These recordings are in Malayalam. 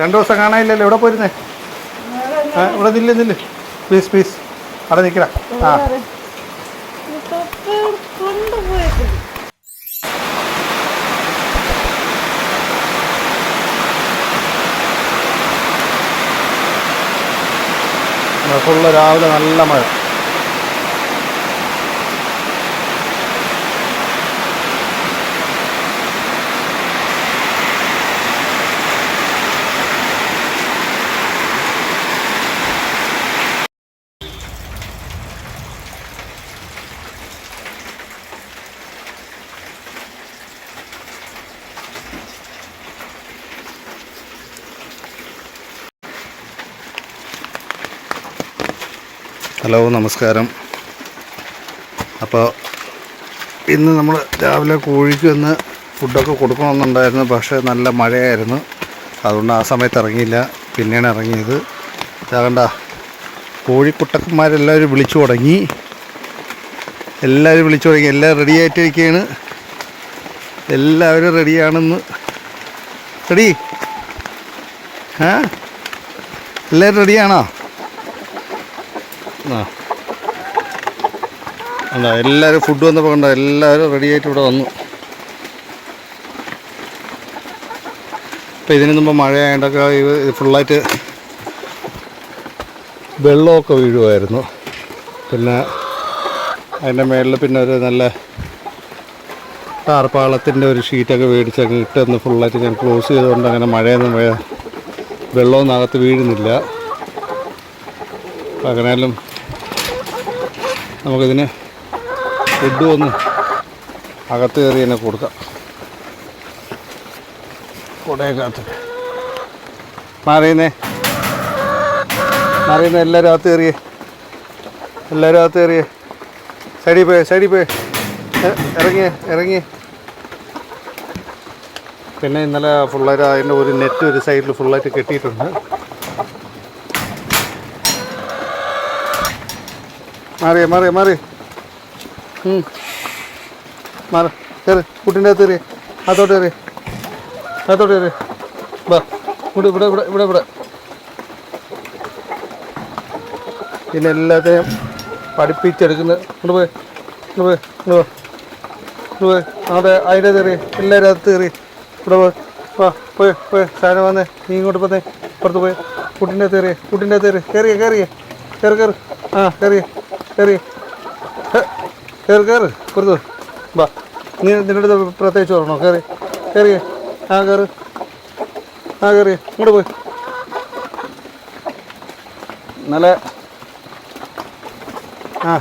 രണ്ടു ദിവസം കാണാനില്ലല്ലോ. എവിടെ പോയിരുന്നേ? ഇവിടെ നില്ല് നില്ല്. പ്ലീസ് പ്ലീസ് അവിടെ നിൽക്കടാ. ആ. ഫുള്ള് രാവിലെ നല്ല മഴ. ഹലോ നമസ്കാരം. അപ്പോൾ ഇന്ന് നമ്മൾ രാവിലെ കോഴിക്ക് ഒന്ന് ഫുഡൊക്കെ കൊടുക്കണമെന്നുണ്ടായിരുന്നു പക്ഷേ നല്ല മഴയായിരുന്നു. അതുകൊണ്ട് ആ സമയത്ത് ഇറങ്ങിയില്ല. പിന്നെയാണ് ഇറങ്ങിയത് ഇതാകണ്ട കോഴിക്കുട്ടക്കന്മാരെല്ലാവരും വിളിച്ചു തുടങ്ങി. എല്ലാവരും വിളിച്ചു തുടങ്ങി. എല്ലാം റെഡി ആയിട്ടിരിക്കുകയാണ് എല്ലാവരും റെഡിയാണെന്ന് റെഡി ഏ? എല്ലാവരും റെഡിയാണോ അല്ല എല്ലാവരും ഫുഡ് വന്നപ്പോൾ കണ്ട എല്ലാവരും റെഡി ആയിട്ട് ഇവിടെ വന്നു. ഇപ്പം ഇതിന് മുമ്പ് മഴയായതുകൊണ്ടൊക്കെ ഇത് ഫുള്ളായിട്ട് വെള്ളമൊക്കെ വീഴുമായിരുന്നു പിന്നെ അതിന്റെ മേളിൽ പിന്നെ ഒരു നല്ല ടാർപ്പാളത്തിന്റെ ഒരു ഷീറ്റൊക്കെ മേടിച്ചങ്ങ് ഇട്ടൊന്ന് ഫുള്ളായിട്ട് ഞാൻ ക്ലോസ് ചെയ്തുകൊണ്ട് അങ്ങനെ മഴയൊന്നും മഴ വെള്ളമൊന്നും അകത്ത് വീഴുന്നില്ല. അങ്ങനെയാലും നമുക്കിതിന് ഫുഡ് ഒന്ന് അകത്ത് കയറി തന്നെ കൊടുക്കാം. കുടയക്കകത്ത് മാറിയുന്നേ. മാറിയുന്ന എല്ലാവരും അകത്ത് കയറിയേ. എല്ലാവരും അകത്ത് കയറിയേ. സൈഡിൽ പോയേ സൈഡിൽ പോയേ. ഇറങ്ങിയേ ഇറങ്ങിയേ. പിന്നെ ഇന്നലെ ഫുള്ളായിട്ട് അതിന്റെ ഒരു നെറ്റ് ഒരു സൈഡിൽ ഫുള്ളായിട്ട് കെട്ടിയിട്ടുണ്ട്. മാറി മാറി മാറ. മാറി. കയറി കുട്ടിന്റെ അകത്ത് കയറി അതോട്ട് കയറി അതോട്ട് കയറി വാ. ഇവിടെ ഇവിടെ ഇവിടെ ഇവിടെ ഇവിടെ. പിന്നെ എല്ലാത്തെയും പഠിപ്പിച്ചെടുക്കുന്ന ഇങ്ങോട്ട് പോയി. ഇങ്ങോട്ട് പോയി. ഇങ്ങോട്ട് പോയി ഇങ്ങോട്ട് പോയി. അവിടെ അതിന്റെ കയറി എല്ലാവരും അകത്ത് കയറി ഇവിടെ പോയി വാ പോയി പോയി. സാധനം വന്നേ. നീ ഇങ്ങോട്ട് പോന്നേ. പുറത്ത് പോയി. കുട്ടിന്റെ അകത്ത് കയറി കുട്ടിന്റെ അകത്ത് കയറി കയറിയേ കയറിയേ കയറി കയറി ആ കയറിയേ കയറി. കയറി കയറി പുറത്ത് വാ നീ നിന്റെ അടുത്ത് പ്രത്യേകിച്ച് പറഞ്ഞോ. കയറി കയറി. ആ കയറി. ആ കയറി. ഇങ്ങോട്ട് പോയി. നല്ല ആ.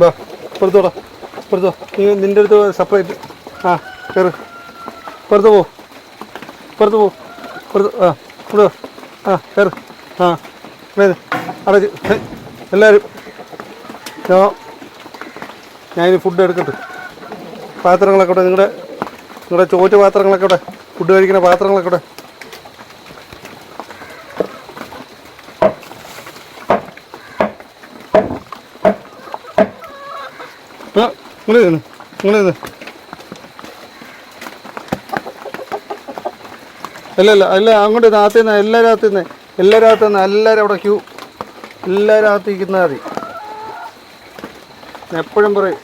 വാ പുറത്തോടാ പുറത്തോ നീ നിന്റെ അടുത്ത് സെപ്പറേറ്റ് ആ കയറി. പുറത്ത് പോ. പുറത്ത് പോ. പുറത്ത് ആ. ഇവിടെ. ആ കയറി ആ വേദ അടച്ച് എല്ലാവരും ഞാൻ ഞാനിനി ഫുഡ് എടുക്കട്ടെ. പാത്രങ്ങളൊക്കെ ഇവിടെ നിങ്ങളുടെ നിങ്ങളുടെ ചോറ്റ് പാത്രങ്ങളൊക്കെ ഇവിടെ ഫുഡ് കഴിക്കുന്ന പാത്രങ്ങളൊക്കെ ഇവിടെ. ഇങ്ങനെ ഇങ്ങനെ അല്ല അല്ല അല്ല അങ്ങോട്ട് നിന്ന് അകത്ത് നിന്ന് അകത്ത് നിന്ന് എല്ലാവരും അവിടെ ക്യൂ എല്ലാ അകത്ത് മതി. എപ്പോഴും പറയും.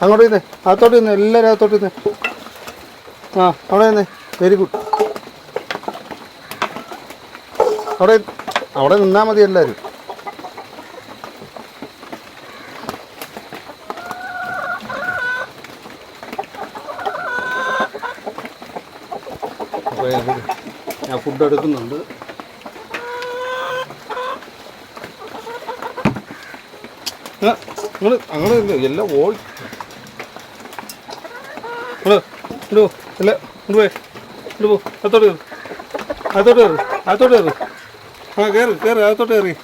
അങ്ങോട്ട് നിന്ന് അകത്തോട്ട് നിന്ന് എല്ലാവരും അകത്തോട്ട് നിന്ന് ആ അവിടെ നിന്ന് വെരി ഗുഡ് അവിടെ അവിടെ നിന്നാൽ മതി എല്ലാവരും ഞാൻ ഫുഡ് എടുക്കുന്നുണ്ട്. നിങ്ങൾ അങ്ങനെ എല്ലാം ഓൾ ഇങ്ങോട്ട് പോ എല്ലാം ഇങ്ങോട്ട് പോയി ഇങ്ങോട്ട് പോ അത്തോട്ട് കയറി. അത്തോട്ട് കയറി അത്തോട്ട് കയറി. ആ കയറി കയറി അത്തോട്ട് കയറി.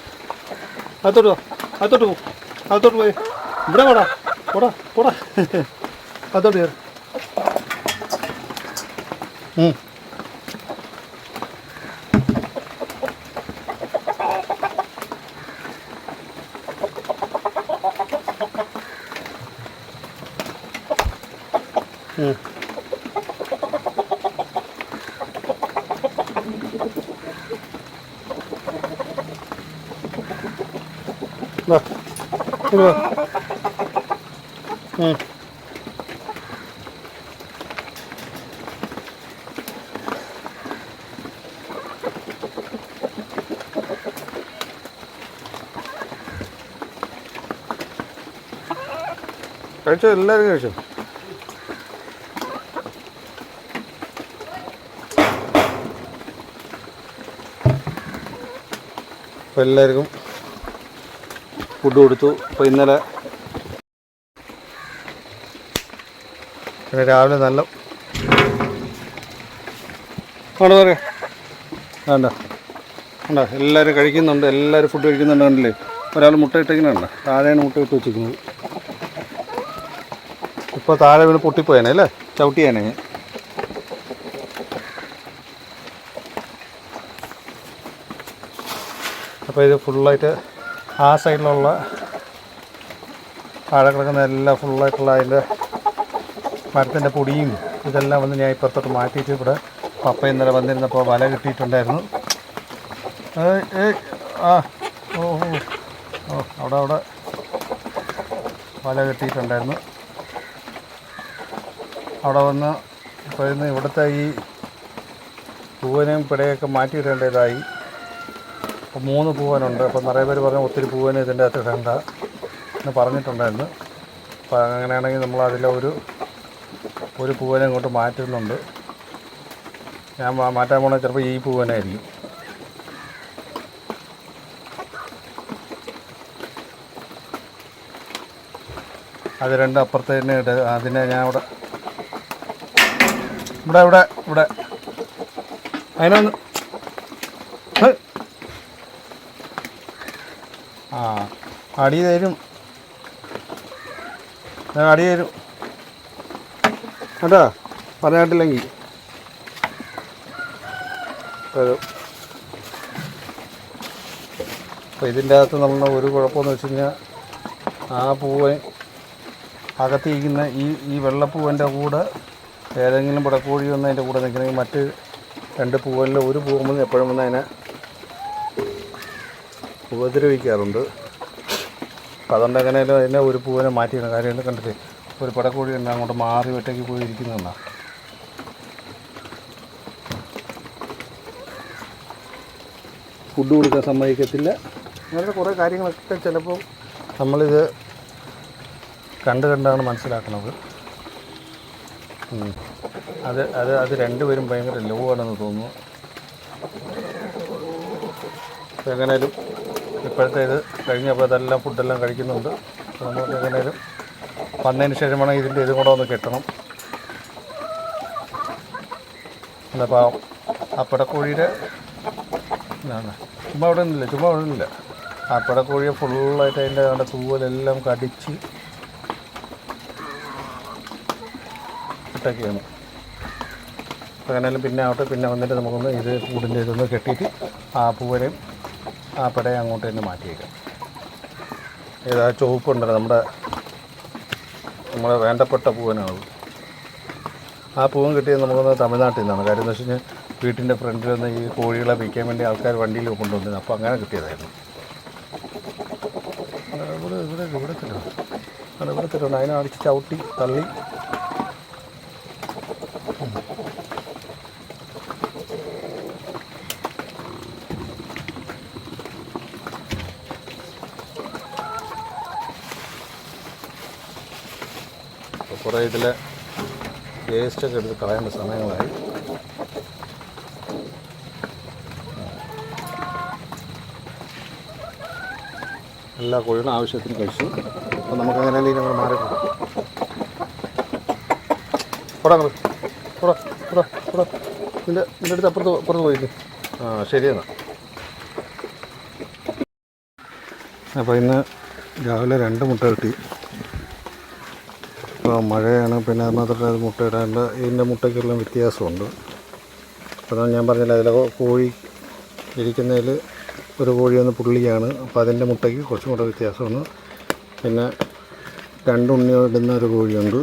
അത്തോട്ട് വാ അകത്തോട്ട് പോ അത്തോട്ട് പോയി. ഇവിടെ പോടാ പോടാ പോടാ. അത്തോട്ട് കയറി. ഉം. ഉം. വാ. ഇങ്ങ് വാ. ഉം. കഴിച്ചോ എല്ലാവരും കഴിച്ചോ അപ്പോൾ എല്ലാവർക്കും ഫുഡ് കൊടുത്തു. അപ്പോൾ ഇന്നലെ പിന്നെ രാവിലെ നല്ല ആണ് പറയാം വേണ്ട. എല്ലാവരും കഴിക്കുന്നുണ്ട്. എല്ലാവരും ഫുഡ് കഴിക്കുന്നുണ്ട് കണ്ടില്ലേ? ഒരാൾ മുട്ട ഇട്ടിരിക്കുന്നുണ്ട് താഴെയാണ് മുട്ട ഇട്ട് വെച്ചിരിക്കുന്നത്. ഇപ്പോൾ താഴെ വീണ് പൊട്ടിപ്പോയേനെ അല്ലേ? ചവിട്ടിയാനെ. അപ്പോൾ ഇത് ഫുള്ളായിട്ട് ആ സൈഡിലുള്ള താഴെ കിടക്കുന്ന എല്ലാം ഫുള്ളായിട്ടുള്ള അതിന്റെ മരത്തിന്റെ പൊടിയും ഇതെല്ലാം വന്ന് ഞാൻ ഇപ്പുറത്തോട്ട് മാറ്റിയിട്ട് ഇവിടെ പപ്പ ഇന്നലെ വന്നിരുന്നപ്പോൾ വല കിട്ടിയിട്ടുണ്ടായിരുന്നു. ആ ഓ ഓ ഓ അവിടെ അവിടെ വല കിട്ടിയിട്ടുണ്ടായിരുന്നു. അവിടെ വന്ന് ഇപ്പോൾ ഇന്ന് ഇവിടുത്തെ ഈ പൂവനെയും പിടയൊക്കെ മാറ്റിയിടേണ്ടതായി. അപ്പോൾ മൂന്ന് പൂവനുണ്ട്. അപ്പോൾ നിറയെ പേര് പറഞ്ഞു ഒത്തിരി പൂവന് ഇതിന്റെ അകത്ത് വേണ്ട എന്ന് പറഞ്ഞിട്ടുണ്ടായിരുന്നു. അപ്പോൾ അങ്ങനെയാണെങ്കിൽ നമ്മൾ അതിലെ ഒരു ഒരു പൂവനെ ഇങ്ങോട്ട് മാറ്റുന്നുണ്ട്. ഞാൻ മാറ്റാൻ പോണത് ചിലപ്പോൾ ഈ പൂവനായിരിക്കും അത് രണ്ട് അപ്പുറത്ത് തന്നെ ഇട്ട് അതിനെ ഞാൻ ഇവിടെ ഇവിടെ ഇവിടെ ഇവിടെ. അതിനൊന്ന് ഹ്. ആ അടി തരും. അടി തരും. കേട്ടാ? പറയാട്ടില്ലെങ്കിൽ തരും. അപ്പോൾ ഇതിന്റെ അകത്ത് നമ്മൾ ഒരു കുഴപ്പമെന്ന് വെച്ച് കഴിഞ്ഞാൽ ആ പൂവൻ അകത്തിരിക്കുന്ന ഈ ഈ വെള്ളപ്പൂവന്റെ കൂടെ ഏതെങ്കിലും പടക്കോഴി വന്ന് അതിന്റെ കൂടെ നിൽക്കണമെങ്കിൽ മറ്റ് രണ്ട് പൂവനിലെ ഒരു പൂവ് എപ്പോഴും വന്ന് അതിനെ ഉപദ്രവിക്കാറുണ്ട്. അപ്പം അതുകൊണ്ട് എങ്ങനെയാലും അതിനെ ഒരു പൂവിനെ മാറ്റിയിടണം. കാര്യം കണ്ടിട്ട് ഒരു പടക്കോഴി തന്നെ അങ്ങോട്ട് മാറി ഒറ്റയ്ക്ക് പോയി ഇരിക്കുന്നതാണ് ഫുഡ് കൊടുക്കാൻ സമ്മതിക്കത്തില്ല. അങ്ങനത്തെ കുറേ കാര്യങ്ങളൊക്കെ ചിലപ്പോൾ നമ്മളിത് കണ്ട് കണ്ടാണ് മനസ്സിലാക്കുന്നത് അത് അത് അത് രണ്ടുപേരും ഭയങ്കര ലോ ആണെന്ന് തോന്നുന്നു. എങ്ങനെയാലും ഇപ്പോഴത്തെ ഇത് കഴിഞ്ഞപ്പോൾ ഇതെല്ലാം ഫുഡെല്ലാം കഴിക്കുന്നുണ്ട്. നമുക്ക് എങ്ങനെയും വന്നതിന് ശേഷം വേണം ഇതിന്റെ ഇതും കൂടെ ഒന്ന് കെട്ടണം. എന്നപ്പോൾ ആ പിടക്കോഴിയുടെ ഇതാണ്. ചുമ്മാ അവിടെ നിന്നില്ല ചുമ്മാ അവിടെ നിന്നില്ല. ആ പിടക്കോഴിയെ ഫുള്ളായിട്ട് അതിന്റെ അവിടെ തൂവലെല്ലാം കടിച്ച് ഇട്ടൊക്കെയാണ്. അങ്ങനെയാലും പിന്നെ ആവട്ടെ പിന്നെ വന്നിട്ട് നമുക്കൊന്ന് ഇത് കൂടിന്റെ ഇതൊന്ന് കെട്ടിയിട്ട് ആ പൂവരെയും ആ പടയെ അങ്ങോട്ട് തന്നെ മാറ്റിയേക്കാം. ഏതാ ചുവപ്പുണ്ടല്ലോ നമ്മുടെ നമ്മുടെ വേണ്ടപ്പെട്ട പൂവനാണത് ആ പൂവൻ കിട്ടിയത് നമ്മളൊന്ന് തമിഴ്നാട്ടിൽ നിന്നാണ്. കാര്യം എന്ന് വെച്ച് കഴിഞ്ഞാൽ വീട്ടിന്റെ ഫ്രണ്ടിൽ നിന്ന് ഈ കോഴികളെ വിൽക്കാൻ വേണ്ടി ആൾക്കാർ വണ്ടിയിൽ കൊണ്ടുവന്നിരുന്നു. അപ്പോൾ അങ്ങനെ കിട്ടിയതായിരുന്നു. ഇവിടെ ഇവിടെ ഇവിടെ തരണം ഇവിടെ തരണം അതിനെ അടിച്ച് ചവിട്ടി തള്ളി. കുറേ ഇതിലെ വേസ്റ്റൊക്കെ എടുത്ത് കളയേണ്ട സമയങ്ങളായി. എല്ലാ കോഴികളും ആവശ്യത്തിന് കഴിച്ചു. അപ്പം നമുക്ക് അങ്ങനെ അല്ലെങ്കിൽ നമ്മൾ മാറി കൊടുക്കാം. നിന്റെ നിന്റെ അടുത്ത് അപ്പുറത്ത് അപ്പുറത്ത് പോയില്ലേ ആ ശരിയെന്നാ അപ്പോൾ ഇന്ന് രാവിലെ രണ്ട് മുട്ട കിട്ടി. മഴയാണ് പിന്നെ അത് മാത്രമല്ല അത് മുട്ട ഇടാണ്ട് ഇതിന്റെ മുട്ടയ്ക്കെല്ലാം വ്യത്യാസമുണ്ട്. അപ്പോൾ ഞാൻ പറഞ്ഞില്ല അതിലെ കോഴി ഇരിക്കുന്നതിൽ ഒരു കോഴി ഒന്ന് പുള്ളിയാണ്. അപ്പോൾ അതിന്റെ മുട്ടയ്ക്ക് കുറച്ചും കൂടെ വ്യത്യാസമാണ് പിന്നെ രണ്ടുണ്ണിയോ ഇടുന്ന ഒരു കോഴിയുണ്ട്.